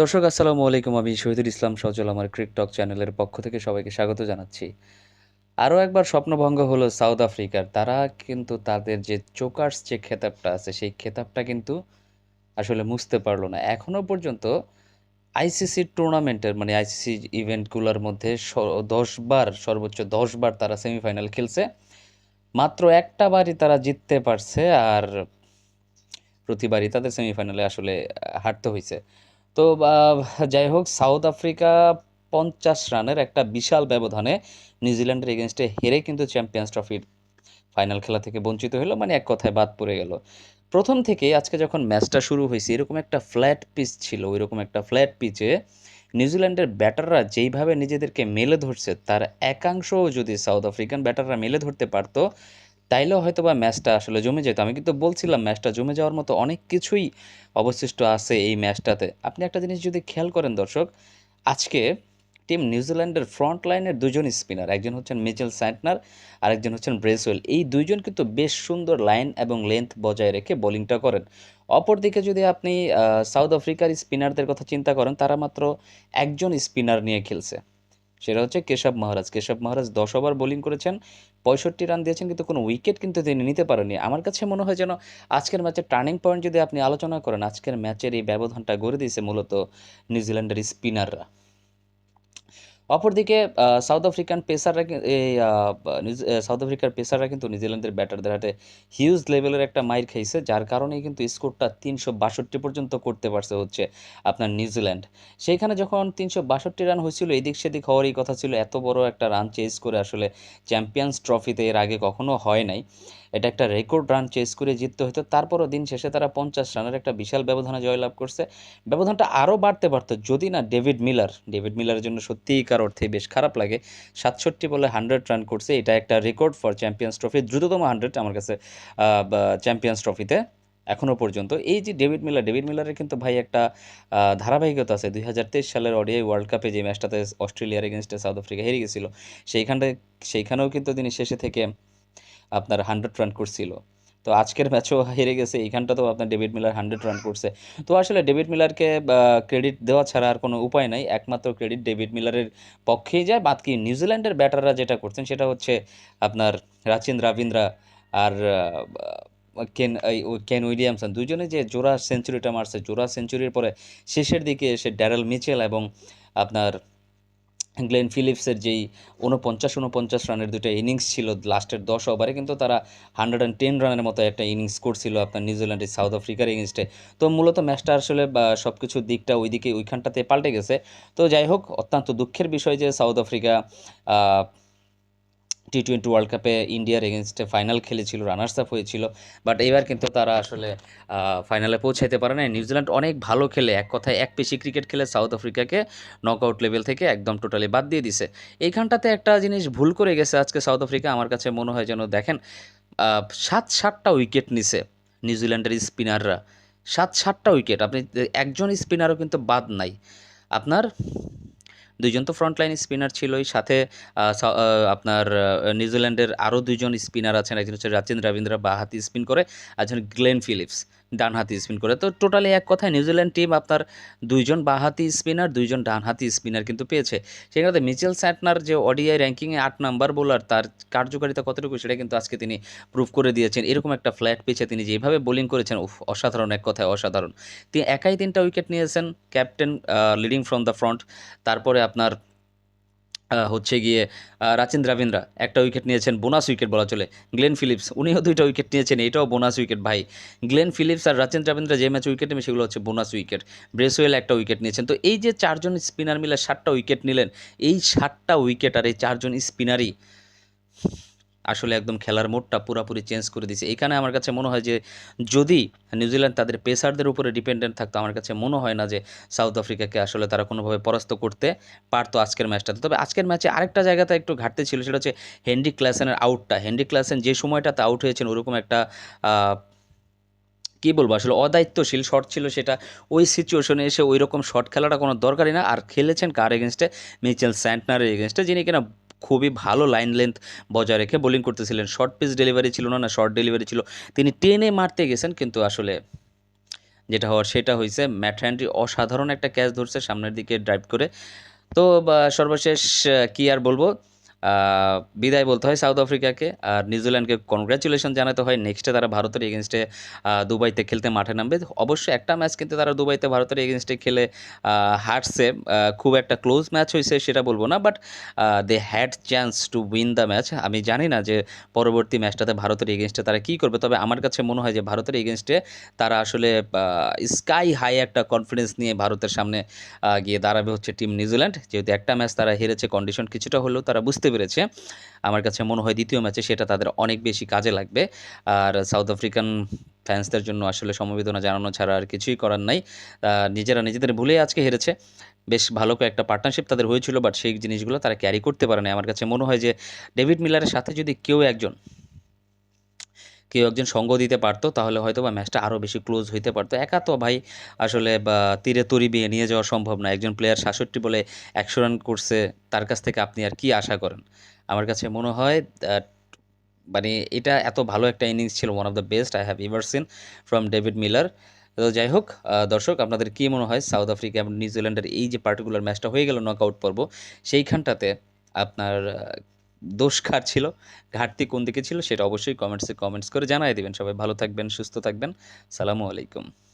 দর্শক, আসসালামু আলাইকুম। আমি শহীদুল ইসলাম সজল, আমার ক্রিকটক চ্যানেলের পক্ষ থেকে সবাইকে স্বাগত জানাচ্ছি। আরও একবার স্বপ্নভঙ্গ হলো সাউথ আফ্রিকার। তারা কিন্তু তাদের যে চোকার্স যে খেতাবটা আছে, সেই খেতাবটা কিন্তু আসলে মুছতে পারল না। এখনও পর্যন্ত আইসিসি টুর্নামেন্টের মানে আইসিসি ইভেন্টগুলোর মধ্যে দশবার সর্বোচ্চ দশবার তারা সেমিফাইনাল খেলছে। মাত্র একটা বারই তারা জিততে পারছে, আর প্রতিবারই তাদের সেমিফাইনালে আসলে হারতে হয়েছে তো যাই হোক, সাউথ আফ্রিকা পঞ্চাশ রানের একটা বিশাল ব্যবধানে নিউজিল্যান্ডের এগেনস্টে হেরে কিন্তু চ্যাম্পিয়ন্স ট্রফির ফাইনাল খেলা থেকে বঞ্চিত হলো মানে এক কথায় বাদ পড়ে গেল। প্রথম থেকে আজকে যখন ম্যাচটা শুরু হয়েছে, এরকম একটা ফ্ল্যাট পিচ ছিল, ওইরকম একটা ফ্ল্যাট পিচে নিউজিল্যান্ডের ব্যাটাররা যেইভাবে নিজেদেরকে মেলে ধরছে, তার একাংশও যদি সাউথ আফ্রিকান ব্যাটাররা মেলে ধরতে পারতো তাইলেও হয়তো বা ম্যাচটা আসলে জমে যেত। আমি কিন্তু বলছিলাম ম্যাচটা জমে যাওয়ার মতো অনেক কিছুই অবশিষ্ট আছে এই ম্যাচটাতে। আপনি একটা জিনিস যদি খেয়াল করেন দর্শক, আজকে টিম নিউজিল্যান্ডের ফ্রন্ট লাইনের দুজন স্পিনার, একজন হচ্ছেন মিচেল স্যান্টনার আর একজন হচ্ছেন ব্রেসওয়েল, এই দুইজন কিন্তু বেশ সুন্দর লাইন এবং লেন্থ বজায় রেখে বোলিংটা করেন। অপরদিকে যদি আপনি সাউথ আফ্রিকার স্পিনারদের কথা চিন্তা করেন, তারা মাত্র একজন স্পিনার নিয়ে খেলছে। সেটা হচ্ছে কেশব মহারাজ। কেশব মহারাজ দশ ওভার বোলিং করেছেন পঁয়ষট্টি রান দিয়েছেন, কিন্তু কোনো উইকেট কিন্তু তিনি নিতে পারেননি। আমার কাছে মনে হয় যেন আজকের ম্যাচের টার্নিং পয়েন্ট যদি আপনি আলোচনা করেন, আজকের ম্যাচের এই ব্যবধানটা গড়ে দিয়েছে মূলত নিউজিল্যান্ডের স্পিনাররা অপরদিকে সাউথ আফ্রিকান পেসাররা এই সাউথ আফ্রিকার পেসাররা কিন্তু নিউজিল্যান্ডের ব্যাটারদের হাতে হিউজ লেভেলের একটা মাইর খাইছে, যার কারণেই কিন্তু স্কোরটা তিনশো বাষট্টি পর্যন্ত করতে পারছে হচ্ছে আপনার নিউজিল্যান্ড। সেইখানে যখন তিনশো বাষট্টি রান হয়েছিল, এদিক সেদিক হওয়ারই কথা ছিল, এত বড় একটা রান চেস করে আসলে চ্যাম্পিয়ন্স ট্রফিতে এর আগে কখনো হয় নাই। এটা একটা রেকর্ড রান চেস করে জিততে হতো তারপরও দিন শেষে তারা পঞ্চাশ রানের একটা বিশাল ব্যবধানে জয়লাভ করছে। ব্যবধানটা আরও বাড়তে পারতো, যদি না ডেভিড মিলার ডেভিড মিলারের জন্য সত্যিকার অর্থে বেশ খারাপ লাগে, সাতষট্টি বলে হান্ড্রেড রান করছে, এটা একটা রেকর্ড ফর চ্যাম্পিয়ন্স ট্রফি দ্রুততম হান্ড্রেড আমার কাছে চ্যাম্পিয়ন্স ট্রফিতে এখনও পর্যন্ত। এই যে ডেভিড মিলার ডেভিড মিলারের কিন্তু ভাই একটা ধারাবাহিকতা আছে, দুই হাজার তেইশ সালের ওডিআই ওয়ার্ল্ড কাপে যে ম্যাচটাতে অস্ট্রেলিয়ার এগেনস্টে সাউথ আফ্রিকা হেরে গেছিল, সেইখানটায়, সেইখানেও কিন্তু তিনি শেষে থেকে আপনার হান্ড্রেড রান করছিল। তো আজকের ম্যাচও হেরে গেছে, এইখানটাতেও আপনার ডেভিড মিলার হান্ড্রেড রান করছে। তো আসলে ডেভিড মিলারকে ক্রেডিট দেওয়া ছাড়া আর কোনো উপায় নাই, একমাত্র ক্রেডিট ডেভিড মিলারের পক্ষেই যায়। বাকি নিউজিল্যান্ডের ব্যাটাররা যেটা করছেন, সেটা হচ্ছে আপনার রাচিন রাবিন্দ্রা আর কেন কেন উইলিয়ামসন। দুজনে যে জোড়া সেঞ্চুরিটা মারছে, জোড়া সেঞ্চুরির পরে শেষের দিকে এসে ড্যারেল মিচেল এবং আপনার গ্লেন ফিলিপসের যেই উনপঞ্চাশ উনপঞ্চাশ রানের দুটো ইনিংস ছিল লাস্টের দশ ওভারে, কিন্তু তারা হান্ড্রেড অ্যান্ড টেন রানের মতো একটা ইনিংস করছিল আপনার নিউজিল্যান্ডের সাউথ আফ্রিকার ইনিংসটে তো মূলত ম্যাচটা আসলে সব কিছুর দিকটা ওইদিকে ওইখানটাতে পাল্টে গেছে। তো যাই হোক, অত্যন্ত দুঃখের বিষয় যে South Africa T twenty world কাপে ইন্ডিয়ার এগেনস্টে ফাইনাল খেলেছিল রানার্স আপ হয়েছিল বাট এবার কিন্তু তারা আসলে ফাইনালে পৌঁছাইতে পারে না নিউজিল্যান্ড অনেক ভালো খেলে, এক কথায় এক পেশি ক্রিকেট খেলে সাউথ আফ্রিকাকে নকআউট লেভেল থেকে একদম টোটালি বাদ দিয়ে দিছে। এইখানটাতে একটা জিনিস ভুল করে গেছে আজকে সাউথ আফ্রিকা আমার কাছে মনে হয় যেন দেখেন সাত সাতটা উইকেট নিছে নিউজিল্যান্ডের স্পিনাররা সাত সাতটা উইকেট আপনি, একজন স্পিনারও কিন্তু বাদ নাই। আপনার দুইজন তো ফ্রন্ট লাইন স্পিনার ছিলই, সাথে আপনার নিউজিল্যান্ডের আরও দুইজন স্পিনার আছেন, একজন হচ্ছে রাচিন রবীন্দ্র, বা হাতি স্পিন করে একজন গ্লেন ফিলিপস, ডান হাতি স্পিন করে। তো টোটালি এক কথায় নিউজিল্যান্ড টিম আপনার দুইজন বাহাতি স্পিনার দুইজন ডানহাতি স্পিনার কিন্তু পেয়েছে। সেই সেখানে মিচেল স্যাটনার যে ওডিআই র্যাঙ্কিংয়ে আট নাম্বার বোলার তার কার্যকারিতা কতটুকু সেটা কিন্তু আজকে তিনি প্রুভ করে দিয়েছেন। এরকম একটা ফ্ল্যাট পিচে তিনি যেভাবে বোলিং করেছেন, উফ, অসাধারণ, এক কথায় অসাধারণ। তিনি একাই তিনটা উইকেট নিয়েছেন captain leading from the front তারপরে আপনার হচ্ছে গিয়ে রাচিন দ্রাবিন্দ্রা একটা উইকেট নিয়েছেন, বোনাস উইকেট বলা চলে, গ্লেন ফিলিপস, উনিও দুইটা উইকেট নিয়েছেন, এটাও বোনাস উইকেট ভাই। গ্লেন ফিলিপস আর রাচিন দ্রাবিন্দ্রা যে ম্যাচ উইকেট নেবে, সেগুলো হচ্ছে বোনাস উইকেট ব্রেসওয়েল একটা উইকেট নিয়েছেন। তো এই যে চারজন স্পিনার মিলে সাতটা উইকেট নিলেন, এই সাতটা উইকেট আর এই চারজন স্পিনারই আসলে একদম খেলার মোডটা পুরোপুরি চেঞ্জ করে দিয়েছে। এখানে আমার কাছে মনে হয় যে, যদি নিউজিল্যান্ড তাদের পেসারদের উপরে ডিপেন্ডেন্ট থাকতো, আমার কাছে মনে হয় না যে সাউথ আফ্রিকাকে আসলে তারা কোনোভাবে পরাস্ত করতে পারতো আজকের ম্যাচটাতে তবে আজকের ম্যাচে আরেকটা জায়গাতে একটু ঘাটতি ছিল, সেটা হচ্ছে হেনরি ক্লাসেনের আউটটা হেনরি ক্লাসেন যে সময়টাতে আউট হয়েছেন, ওরকম একটা কী বলব, আসলে অদায়িত্বশীল শট ছিল সেটা। ওই সিচুয়েশনে এসে ওই রকম শট খেলাটা কোনো দরকারই না। আর খেলেছেন কার এগেনস্টে মিচেল স্যান্টনারের এগেনস্টে যিনি কিনা খুবই ভালো লাইন লেন্থ বজায় রেখে বোলিং করতেছিলেন। শর্ট পিস ডেলিভারি ছিল না না শর্ট ডেলিভারি ছিল। তিনি টেনে মারতে গেছেন, কিন্তু আসলে যেটা হওয়ার সেটা হয়েছে। ম্যাট হ্যান্ড্রি অসাধারণ একটা ক্যাচ ধরছে সামনের দিকে ড্রাইভ করে। তো সর্বশেষ কী আর বলব? বিদায় বলতে হয় সাউথ আফ্রিকাকে, আর নিউজিল্যান্ডকে কনগ্রাচুলেশন জানাতে হয় নেক্সটে তারা ভারতের এগেনস্টে দুবাইতে খেলতে মাঠে নামবে। অবশ্যই একটা ম্যাচ কিন্তু তারা দুবাইতে ভারতের এগেনস্টে খেলে হারছে। খুব একটা ক্লোজ ম্যাচ হয়েছে সেটা বলব না but they had chance to win the match আমি জানি না যে পরবর্তী ম্যাচটাতে ভারতের এগেনস্টে তারা কী করবে, তবে আমার কাছে মনে হয় যে ভারতের এগেনস্টে তারা আসলে স্কাই হাই একটা কনফিডেন্স নিয়ে ভারতের সামনে গিয়ে দাঁড়াবে হচ্ছে টিম নিউজিল্যান্ড। যেহেতু একটা ম্যাচ তারা হেরেছে কন্ডিশন কিছুটা হলেও তারা বুঝতে পেরেছে। আমার কাছে মনে হয় দ্বিতীয় ম্যাচে সেটা তাদের অনেক বেশি কাজে লাগবে। আর সাউথ আফ্রিকান ফ্যান্সদের জন্য আসলে সমবেদনা জানানো ছাড়া আর কিছুই করার নাই। নিজেরা নিজেদের ভুলে আজকে হেরেছে। বেশ ভালো একটা পার্টনারশিপ তাদের হয়েছিল বাট সেই জিনিসগুলো তারা ক্যারি করতে পারে না আমার কাছে মনে হয় যে ডেভিড মিলারের সাথে যদি কেউ একজন কেউ একজন সঙ্গ দিতে পারতো, তাহলে হয়তো বা ম্যাচটা আরও বেশি ক্লোজ হইতে পারতো। একা তো ভাই, আসলে, বা, তীরে তরি বিয়ে নিয়ে যাওয়া সম্ভব না। একজন প্লেয়ার সাতষট্টি বলে একশো রান করছে, তার কাছ থেকে আপনি আর কি আশা করেন? আমার কাছে মনে হয় মানে এটা এত ভালো একটা ইনিংস ছিল one of the best I have ever seen from David Miller তো যাই হোক দর্শক, আপনাদের কী মনে হয় সাউথ আফ্রিকা এবং নিউজিল্যান্ডের এই যে পার্টিকুলার ম্যাচটা হয়ে গেল নক আউট পর্ব, সেইখানটাতে আপনার দোষ কার ছিল, ঘাটতি কোন দিকে ছিল সেটা অবশ্যই কমেন্টসে কমেন্টস করে জানাই দেবেন। সবাই ভালো থাকবেন, সুস্থ থাকবেন। সালামু আলাইকুম।